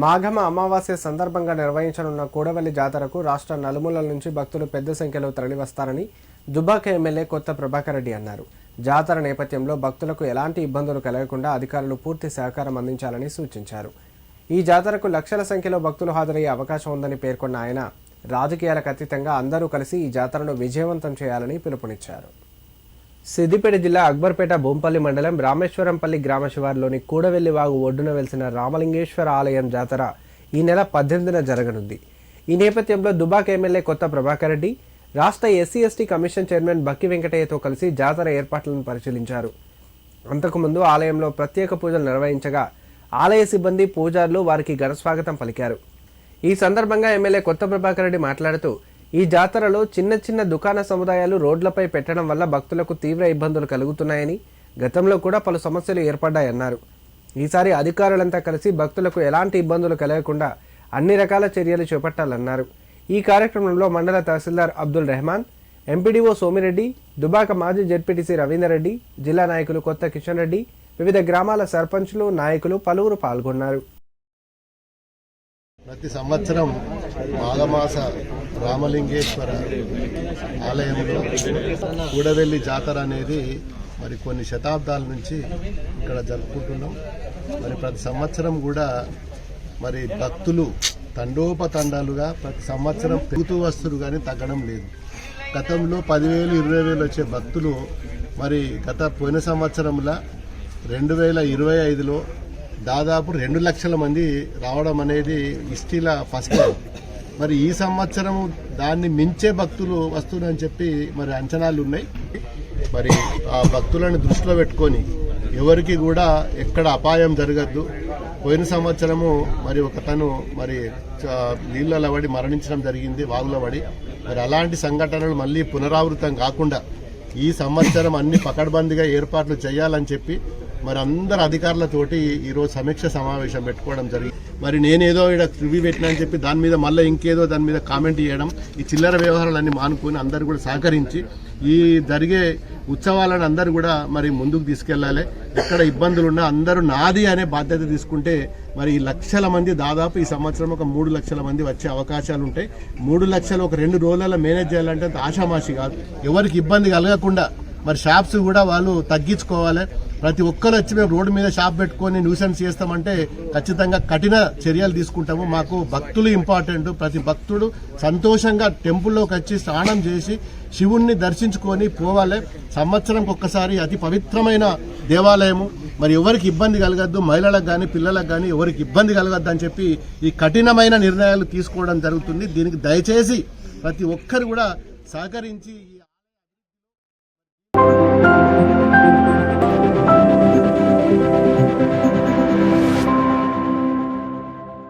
మాఘమ అమావాస్య సందర్భంగా నిర్వహించనున్న కూడవల్లి జాతరకు రాష్ట్ర నలుమూలల నుంచి భక్తులు పెద్ద సంఖ్యలో తరలివస్తారని దుబ్బాక ఎమ్మెల్యే కొత్త ప్రభాకర్ రెడ్డి అన్నారు. జాతర నేపథ్యంలో భక్తులకు ఎలాంటి ఇబ్బందులు కలగకుండా అధికారులు పూర్తి సహకారం అందించాలని సూచించారు. ఈ జాతరకు లక్షల సంఖ్యలో భక్తులు హాజరయ్యే అవకాశం ఉందని పేర్కొన్న ఆయన రాజకీయాలకు అతీతంగా అందరూ కలిసి ఈ జాతరను విజయవంతం చేయాలని పిలుపునిచ్చారు. సిద్దిపేట జిల్లా అక్బర్పేట బొంపల్లి మండలం రామేశ్వరంపల్లి గ్రామ శివారులోని కూడవెల్లి వాగు ఒడ్డున వెలిసిన రామలింగేశ్వర ఆలయం జాతర ఈ నెల పద్దెనిమిదిన జరగనుంది. ఈ నేపథ్యంలో దుబాక్ ఎమ్మెల్యే కొత్త ప్రభాకర్ రెడ్డి రాష్ట్ర SC ST commission chairman Bakki వెంకటయ్యతో కలిసి జాతర ఏర్పాట్లను పరిశీలించారు. అంతకుముందు ఆలయంలో ప్రత్యేక పూజలు నిర్వహించగా ఆలయ సిబ్బంది పూజారులు వారికి ఘనస్వాగతం పలికారు. ఈ సందర్భంగా ఎమ్మెల్యే కొత్త ప్రభాకర్ రెడ్డి మాట్లాడుతూ ఈ జాతరలో చిన్న చిన్న దుకాణ సముదాయాలు రోడ్లపై పెట్టడం వల్ల భక్తులకు తీవ్ర ఇబ్బందులు కలుగుతున్నాయని గతంలో కూడా పలు సమస్యలు ఏర్పడ్డాయన్నారు. ఈసారి అధికారులంతా కలిసి భక్తులకు ఎలాంటి ఇబ్బందులు కలగకుండా అన్ని రకాల చర్యలు చేపట్టాలన్నారు. ఈ కార్యక్రమంలో మండల తహసీల్దార్ అబ్దుల్ రెహమాన్ ఎంపీడీఓ సోమిరెడ్డి దుబాక మాజీ జెడ్పీటీసీ రవీందర్రెడ్డి జిల్లా నాయకులు కొత్త కిషన్ రెడ్డి వివిధ గ్రామాల సర్పంచ్లు నాయకులు పలువురు పాల్గొన్నారు. ప్రతి సంవత్సరం మాఘమాస రామలింగేశ్వర ఆలయంలో కూడవెల్లి జాతర అనేది మరి కొన్ని శతాబ్దాల నుంచి ఇక్కడ జరుపుకుంటున్నాం. మరి ప్రతి సంవత్సరం కూడా మరి భక్తులు తండోపతండాలుగా ప్రతి సంవత్సరం పెరుగుతూ వస్తురు కానీ తగ్గడం లేదు. గతంలో పదివేలు ఇరవై వేలు వచ్చే భక్తులు మరి గత పోయిన సంవత్సరంలో రెండు వేల ఇరవై ఐదులో దాదాపు రెండు లక్షల మంది రావడం అనేది హిస్టరీలో ఫస్ట్ టైం మరి ఈ సంవత్సరం దాన్ని మించే భక్తులు వస్తున్నారని చెప్పి మరి అంచనాలు ఉన్నాయి. మరి ఆ భక్తులను దృష్టిలో పెట్టుకొని ఎవరికి కూడా ఎక్కడ అపాయం జరగద్దు. పోయిన సంవత్సరము మరి ఒక తను మరి చ- నీళ్ళలో పడి మరణించడం జరిగింది వాగులో పడి మరి అలాంటి సంఘటనలు మళ్ళీ పునరావృతం కాకుండా ఈ సంవత్సరం అన్ని పకడ్బందీగా ఏర్పాట్లు చేయాలని చెప్పి మరి అందరు అధికారులతోటి ఈరోజు సమీక్ష సమావేశం పెట్టుకోవడం జరిగింది మరి నేనేదో ఇక్కడ రివ్యూ పెట్టినా అని చెప్పి దాని మీద మళ్ళీ ఇంకేదో దాని మీద కామెంట్ చేయడం ఈ చిల్లర వ్యవహారాలన్నీ మానుకొని అందరు కూడా సహకరించి ఈ జరిగే ఉత్సవాలను అందరూ కూడా మరి ముందుకు తీసుకెళ్ళాలి. ఎక్కడ ఇబ్బందులు ఉన్నా అందరూ నాది అనే బాధ్యత తీసుకుంటే మరి ఈ లక్షల మంది దాదాపు ఈ సంవత్సరం ఒక మూడు లక్షల మంది వచ్చే అవకాశాలు ఉంటాయి. మూడు లక్షలు ఒక రెండు రోజులలో మేనేజ్ చేయాలంటే అంత ఆషామాషి కాదు. ఎవరికి ఇబ్బంది కలగకుండా మరి షాప్స్ కూడా వాళ్ళు తగ్గించుకోవాలి. ప్రతి ఒక్కరు వచ్చి మేము రోడ్డు మీద షాప్ పెట్టుకొని న్యూసెన్స్ చేస్తామంటే ఖచ్చితంగా కఠిన చర్యలు తీసుకుంటాము. మాకు భక్తులు ఇంపార్టెంట్ ప్రతి భక్తుడు సంతోషంగా టెంపుల్లోకి వచ్చి స్నానం చేసి శివుణ్ణి దర్శించుకొని పోవాలి. సంవత్సరంకి ఒక్కసారి అతి పవిత్రమైన దేవాలయము. మరి ఎవరికి ఇబ్బంది కలగద్దు మహిళలకు కానీ పిల్లలకు కానీ ఎవరికి ఇబ్బంది కలగద్దు అని చెప్పి ఈ కఠినమైన నిర్ణయాలు తీసుకోవడం జరుగుతుంది. దీనికి దయచేసి ప్రతి ఒక్కరు కూడా సహకరించి